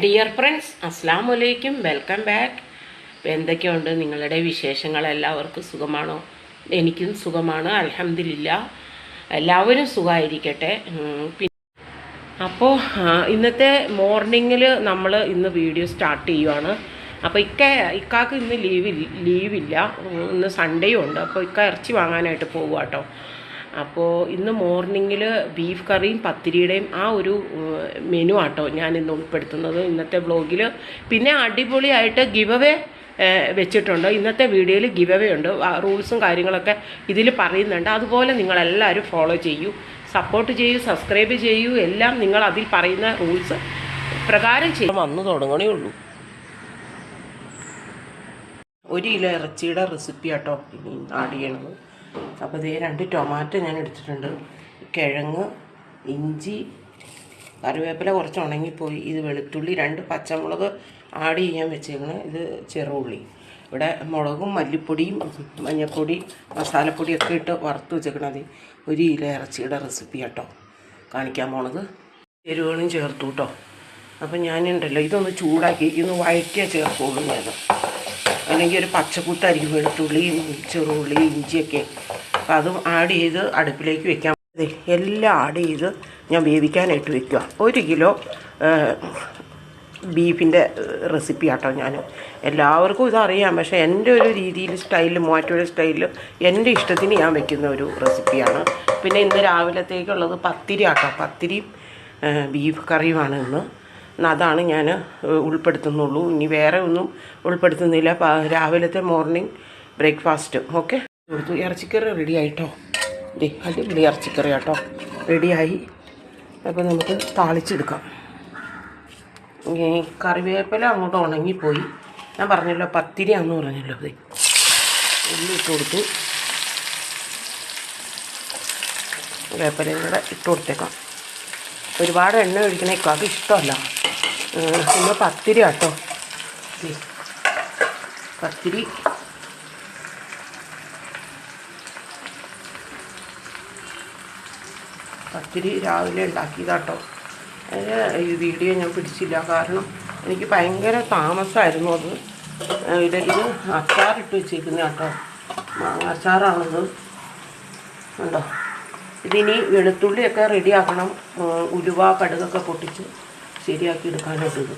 Dear friends അസ്സാം വലൈക്കും welcome back എന്തൊക്കെയുണ്ട്? നിങ്ങളുടെ വിശേഷങ്ങൾ എല്ലാവർക്കും സുഖമാണോ? എനിക്കും സുഖമാണ്. അലഹമില്ല എല്ലാവരും സുഖമായിരിക്കട്ടെ. അപ്പോൾ ഇന്നത്തെ മോർണിംഗിൽ നമ്മൾ ഇന്ന് വീഡിയോ സ്റ്റാർട്ട് ചെയ്യുവാണ്. അപ്പോൾ ഇക്ക ഇക്കാക്ക് ഇന്ന് ലീവ് ലീവില്ല ഇന്ന് സൺഡേയും ഉണ്ട്. അപ്പോൾ ഇക്ക ഇറച്ചി വാങ്ങാനായിട്ട് പോകുക കേട്ടോ അപ്പോൾ ഇന്ന് മോർണിംഗിൽ ബീഫ് കറിയും പത്തിരിയുടെയും ആ ഒരു മെനു ആട്ടോ ഞാൻ ഇന്ന് ഉൾപ്പെടുത്തുന്നത്. ഇന്നത്തെ വ്ളോഗിൽ പിന്നെ അടിപൊളിയായിട്ട് ഗിവ് അവേ വെച്ചിട്ടുണ്ട്. ഇന്നത്തെ വീഡിയോയിൽ ഗിവ് അവേ ഉണ്ട് റൂൾസും കാര്യങ്ങളൊക്കെ ഇതിൽ പറയുന്നുണ്ട്. അതുപോലെ നിങ്ങളെല്ലാവരും ഫോളോ ചെയ്യൂ. സപ്പോർട്ട് ചെയ്യൂ സബ്സ്ക്രൈബ് ചെയ്യൂ. എല്ലാം നിങ്ങൾ അതിൽ പറയുന്ന റൂൾസ് പ്രകാരം ചെയ്യും. വന്നു തുടങ്ങണേ ഉള്ളൂ. ഒരു കിലോ ഇറച്ചിയുടെ റെസിപ്പി ആട്ടോ ഇനി ആഡ് ചെയ്യണത്. അപ്പോൾ ഇതേ രണ്ട് ടൊമാറ്റോ ഞാൻ എടുത്തിട്ടുണ്ട്. കിഴങ്ങ് ഇഞ്ചി കറിവേപ്പില കുറച്ച് ഉണങ്ങിപ്പോയി. ഇത് വെളുത്തുള്ളി രണ്ട് പച്ചമുളക് ആഡ് ചെയ്യാൻ വെച്ചേക്കണേ. ഇത് ചെറുള്ളി. ഇവിടെ മുളകും മല്ലിപ്പൊടിയും മഞ്ഞൾപ്പൊടി മസാലപ്പൊടിയൊക്കെ ഇട്ട് വറുത്ത് വെച്ചേക്കണത് ഒരു ഇല ഇറച്ചിയുടെ റെസിപ്പി കേട്ടോ കാണിക്കാൻ പോണത്. എരിവുകളും ചേർത്തു കേട്ടോ അപ്പം ഞാനുണ്ടല്ലോ ഇതൊന്ന് ചൂടാക്കി ഇന്ന് വഴറ്റിയാൽ ചേർക്കുള്ളൂ ഞാൻ അല്ലെങ്കിൽ ഒരു പച്ചക്കുത്തായിരിക്കും വെളുത്തുള്ളിയും ചെറുള്ളി ഇഞ്ചിയൊക്കെ. അപ്പം അതും ആഡ് ചെയ്ത് അടുപ്പിലേക്ക് വെക്കാം. എല്ലാം ആഡ് ചെയ്ത് ഞാൻ വേവിക്കാനായിട്ട് വെക്കുക ഒരു കിലോ ബീഫിന്റെ റെസിപ്പി ആട്ടോ ഞാൻ എല്ലാവർക്കും ഇതറിയാം പക്ഷേ എന്റെ ഒരു രീതിയിൽ സ്റ്റൈലിൽ മാറ്റിയുടെ സ്റ്റൈലിൽ എന്റെ ഇഷ്ടത്തിന് ഞാൻ വെക്കുന്ന ഒരു റെസിപ്പിയാണ് പിന്നെ ഇന്ന് രാവിലത്തേക്കുള്ളത് പത്തിരി ആട്ടോ പത്തിരിയും ബീഫ് കറിയുമാണ് ഇന്ന്. അതാണ് ഞാൻ ഉൾപ്പെടുത്തുന്നുള്ളൂ. ഇനി വേറെ ഒന്നും ഉൾപ്പെടുത്തുന്നില്ല. രാവിലത്തെ മോർണിംഗ് ബ്രേക്ക്ഫാസ്റ്റ് ഓക്കെ കൊടുത്തു. ഇറച്ചിക്കറി റെഡി ആയിട്ടോ? ദേ അടിപൊളി ഇറച്ചിക്കറി ആട്ടോ റെഡിയായി അപ്പോൾ നമുക്ക് താളിച്ചെടുക്കാം. കറിവേപ്പില അങ്ങോട്ട് ഉണങ്ങിപ്പോയി. ഞാൻ പറഞ്ഞല്ലോ പത്തിരി പത്തിരിയാന്ന് പറഞ്ഞല്ലോ അതെ ഉള്ളി ഇട്ട് കൊടുത്തു. വേപ്പലയും കൂടെ ഇട്ട് കൊടുത്തേക്കാം. ഒരുപാട് എണ്ണ ഒഴിക്കണേക്കാക്ക് ഇഷ്ടമല്ല. പിന്നെ പത്തിരി കേട്ടോ പത്തിരി. പത്തിരി രാവിലെ ഉണ്ടാക്കിയതാട്ടോ. അതിന് ഈ വീഡിയോ ഞാൻ പിടിച്ചില്ല. കാരണം എനിക്ക് ഭയങ്കര താമസമായിരുന്നു അത്. ഇത് അച്ചാറിട്ട് വെച്ചേക്കുന്ന കേട്ടോ മാങ്ങ അച്ചാറാണത്. ഉണ്ടോ ഇതിനി വെളുത്തുള്ളിയൊക്കെ റെഡിയാക്കണം. ഉലുവ കടുകൊക്കെ പൊട്ടിച്ച്. ശരിയാക്കി എടുക്കാനായിട്ട് ഇത്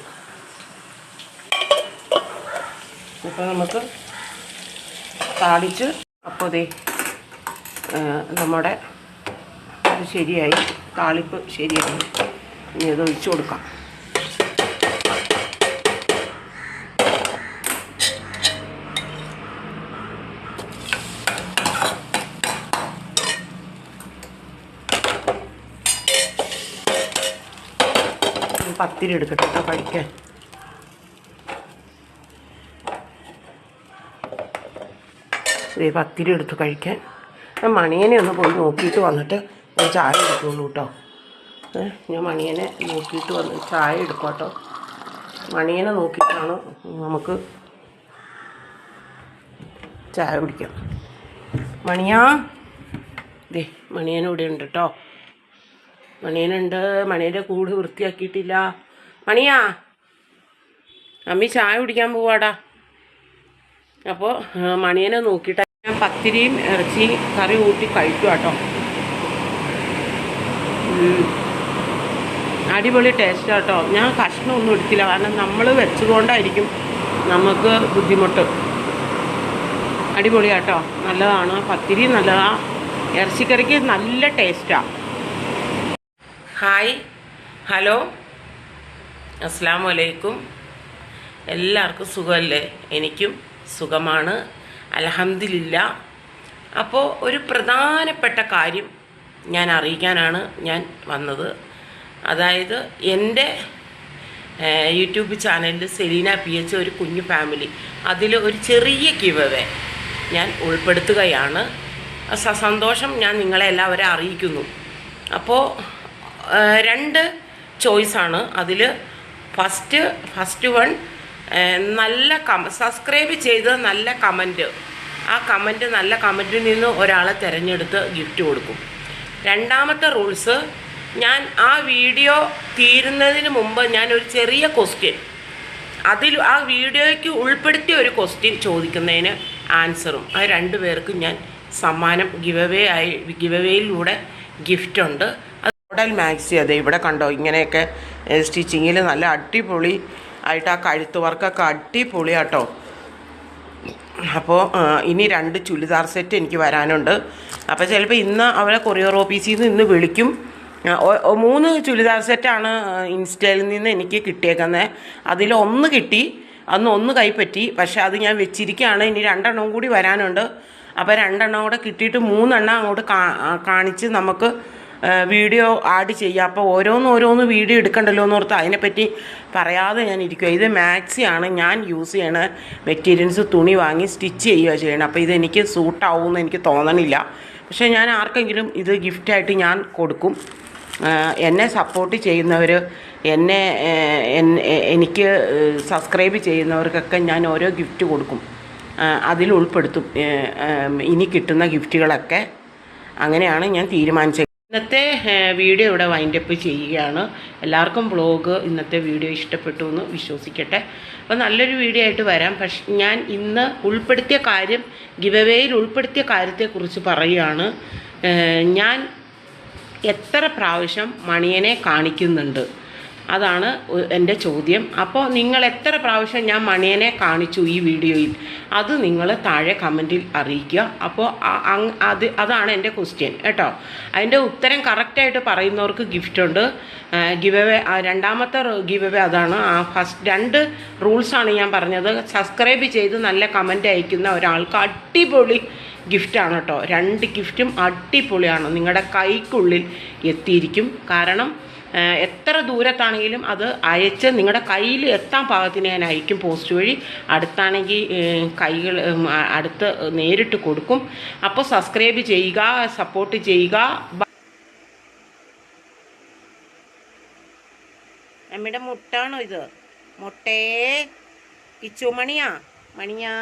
ഇപ്പോൾ നമുക്ക് താളിച്ച് അപ്പോൾ ദേ നമ്മുടെ ശരിയായി താളിപ്പ് ശരിയായി. ഇനി ഇത് ഒഴിച്ചു കൊടുക്കാം. പത്തിരി എടുക്കട്ടെ കേട്ടോ കഴിക്കാൻ ഇതേ പത്തിരി എടുത്ത് കഴിക്കാൻ. ഞാൻ മണിയനെ ഒന്ന് പോയി നോക്കിയിട്ട് വന്നിട്ട് ഞാൻ ചായ എടുക്കുള്ളൂ കേട്ടോ ഞാൻ മണിയനെ നോക്കിയിട്ട് വന്ന് ചായ എടുക്കാം കേട്ടോ മണിയനെ നോക്കിയിട്ടാണ് നമുക്ക് ചായ കുടിക്കാം. മണിയാ? ദേ മണിയനും ഇവിടെ ഉണ്ട് കേട്ടോ മണിയനുണ്ട്. മണിയുടെ കൂട് വൃത്തിയാക്കിയിട്ടില്ല. മണിയാ അമ്മി ചായ കുടിക്കാൻ പോവാടാ. അപ്പോൾ മണിയനെ നോക്കിയിട്ട് ഞാൻ പത്തിരിയും ഇറച്ചി കറി കൂട്ടി കഴിക്കും കേട്ടോ. അടിപൊളി ടേസ്റ്റ് കേട്ടോ ഞാൻ കഷ്ണമൊന്നും എടുത്തില്ല കാരണം നമ്മൾ വെച്ചതുകൊണ്ടായിരിക്കും നമുക്ക് ബുദ്ധിമുട്ട്. അടിപൊളി കേട്ടോ നല്ലതാണ്. പത്തിരി നല്ലതാണ് ഇറച്ചിക്കറിക്ക് നല്ല ടേസ്റ്റാണ് ഹായ്. ഹലോ. അസ്സാം വലൈക്കും എല്ലാവർക്കും സുഖമല്ലേ? എനിക്കും സുഖമാണ്. അലഹമില്ല അപ്പോൾ ഒരു പ്രധാനപ്പെട്ട കാര്യം ഞാൻ അറിയിക്കാനാണ് ഞാൻ വന്നത്. അതായത് എന്റെ യൂട്യൂബ് ചാനലിൽ സെലീന പി എച്ച് ഒരു കുഞ്ഞു ഫാമിലി. അതിൽ ഒരു ചെറിയ ഗിവവേ ഞാൻ ഉൾപ്പെടുത്തുകയാണ്. സന്തോഷം ഞാൻ നിങ്ങളെ എല്ലാവരും അറിയിക്കുന്നു. അപ്പോൾ രണ്ട് ചോയ്സാണ് അതിൽ ഫസ്റ്റ് ഫസ്റ്റ് വൺ നല്ല കമ സബ്സ്ക്രൈബ് ചെയ്ത് നല്ല കമന്റ് ആ കമന്റ് നല്ല കമന്റിൽ നിന്ന് ഒരാളെ തിരഞ്ഞെടുത്ത് ഗിഫ്റ്റ് കൊടുക്കും. രണ്ടാമത്തെ റൂൾസ് ഞാൻ ആ വീഡിയോ തീരുന്നതിന് മുമ്പ് ഞാൻ ഒരു ചെറിയ ക്വസ്റ്റ്യൻ അതിൽ ആ വീഡിയോയ്ക്ക് ഉൾപ്പെടുത്തിയ ഒരു ക്വസ്റ്റ്യൻ ചോദിക്കുന്നതിന് ആൻസറും ആ രണ്ടു പേർക്കും ഞാൻ സമ്മാനം ഗിവവേ ആയി ഗിവവേയിലൂടെ ഗിഫ്റ്റ് അത് മോഡൽ മാക്സി അതെ ഇവിടെ കണ്ടോ? ഇങ്ങനെയൊക്കെ സ്റ്റിച്ചിങ്ങിൽ നല്ല അടിപൊളി ആയിട്ട് ആ കഴുത്ത് വർക്കൊക്കെ അടിപൊളിയാട്ടോ. അപ്പോൾ ഇനി രണ്ട് ചുരിദാർ സെറ്റ് എനിക്ക് വരാനുണ്ട്. അപ്പോൾ ചിലപ്പോൾ ഇന്ന് അവരെ കൊറിയർ ഓഫീസിൽ നിന്ന് ഇന്ന് വിളിക്കും. മൂന്ന് ചുരിദാർ സെറ്റാണ് ഇൻസ്റ്റയിൽ നിന്ന് എനിക്ക് കിട്ടിയേക്കുന്നത് അതിൽ ഒന്ന് കിട്ടി അന്ന് ഒന്ന് കൈപ്പറ്റി പക്ഷെ അത് ഞാൻ വെച്ചിരിക്കുകയാണ്. ഇനി രണ്ടെണ്ണം കൂടി വരാനുണ്ട്. അപ്പോൾ രണ്ടെണ്ണം കൂടെ കിട്ടിയിട്ട് മൂന്നെണ്ണം അങ്ങോട്ട് കാണിച്ച് നമുക്ക് വീഡിയോ ആഡ് ചെയ്യാം അപ്പോൾ ഓരോന്ന് ഓരോന്ന് വീഡിയോ എടുക്കണ്ടല്ലോ എന്ന് ഓർത്ത് അതിനെപ്പറ്റി പറയാതെ ഞാൻ ഇരിക്കുക ഇത് മാക്സിയാണ്. ഞാൻ യൂസ് ചെയ്യണ മെറ്റീരിയൽസ് തുണി വാങ്ങി സ്റ്റിച്ച് ചെയ്യുക ചെയ്യണം. അപ്പോൾ ഇതെനിക്ക് സൂട്ടാവുമെന്ന് എനിക്ക് തോന്നണില്ല. പക്ഷേ ഞാൻ ആർക്കെങ്കിലും ഇത് ഗിഫ്റ്റായിട്ട് ഞാൻ കൊടുക്കും. എന്നെ സപ്പോർട്ട് ചെയ്യുന്നവർ എന്നെ എനിക്ക് സബ്സ്ക്രൈബ് ചെയ്യുന്നവർക്കൊക്കെ ഞാൻ ഓരോ ഗിഫ്റ്റ് കൊടുക്കും. അതിൽ ഉൾപ്പെടുത്തും. ഇനി കിട്ടുന്ന ഗിഫ്റ്റുകളൊക്കെ അങ്ങനെയാണ് ഞാൻ തീരുമാനിച്ചത് ഇന്നത്തെ വീഡിയോ ഇവിടെ വൈൻഡപ്പ് ചെയ്യുകയാണ്. എല്ലാവർക്കും ബ്ലോഗ് ഇന്നത്തെ വീഡിയോ ഇഷ്ടപ്പെട്ടു എന്ന് വിശ്വസിക്കട്ടെ. അപ്പോൾ നല്ലൊരു വീഡിയോ ആയിട്ട് വരാം. പക്ഷെ ഞാൻ ഇന്ന് ഉൾപ്പെടുത്തിയ കാര്യം ഗിവവേയിൽ ഉൾപ്പെടുത്തിയ കാര്യത്തെക്കുറിച്ച് പറയുകയാണ്. ഞാൻ എത്ര പ്രാവശ്യം മണിയനെ കാണിക്കുന്നുണ്ട്? അതാണ് എന്റെ ചോദ്യം. അപ്പോൾ നിങ്ങൾ എത്ര പ്രാവശ്യം ഞാൻ മണിയനെ കാണിച്ചു ഈ വീഡിയോയിൽ? അത് നിങ്ങൾ താഴെ കമന്റിൽ അറിയിക്കുക. അപ്പോൾ അത് അതാണ് എന്റെ ക്വസ്റ്റ്യൻ കേട്ടോ? അതിന്റെ ഉത്തരം കറക്റ്റായിട്ട് പറയുന്നവർക്ക് ഗിഫ്റ്റ് ഉണ്ട്. ഗിവ് അവേ രണ്ടാമത്തെ ഗിവ് അവേ അതാണ്. ആ ഫസ്റ്റ് രണ്ട് റൂൾസാണ് ഞാൻ പറഞ്ഞത്. സബ്സ്ക്രൈബ് ചെയ്ത് നല്ല കമന്റ് അയക്കുന്ന ഒരാൾക്ക് അടിപൊളി ഗിഫ്റ്റാണ് കേട്ടോ. രണ്ട് ഗിഫ്റ്റും അടിപൊളിയാണ്. നിങ്ങളുടെ കൈക്കുള്ളിൽ എത്തിയിരിക്കും. കാരണം എത്ര ദൂരത്താണെങ്കിലും അത് അയച്ച് നിങ്ങളുടെ കയ്യിൽ എത്താൻ പാകത്തിന് ഞാൻ അയക്കും പോസ്റ്റ് വഴി. അടുത്താണെങ്കിൽ കൈകൾ അടുത്ത് നേരിട്ട് കൊടുക്കും. അപ്പോൾ സബ്സ്ക്രൈബ് ചെയ്യുക സപ്പോർട്ട് ചെയ്യുക. നമ്മുടെ മുട്ടാണോ ഇത്? മുട്ടേ. ഇച്ചു മണിയാ? മണിയാ.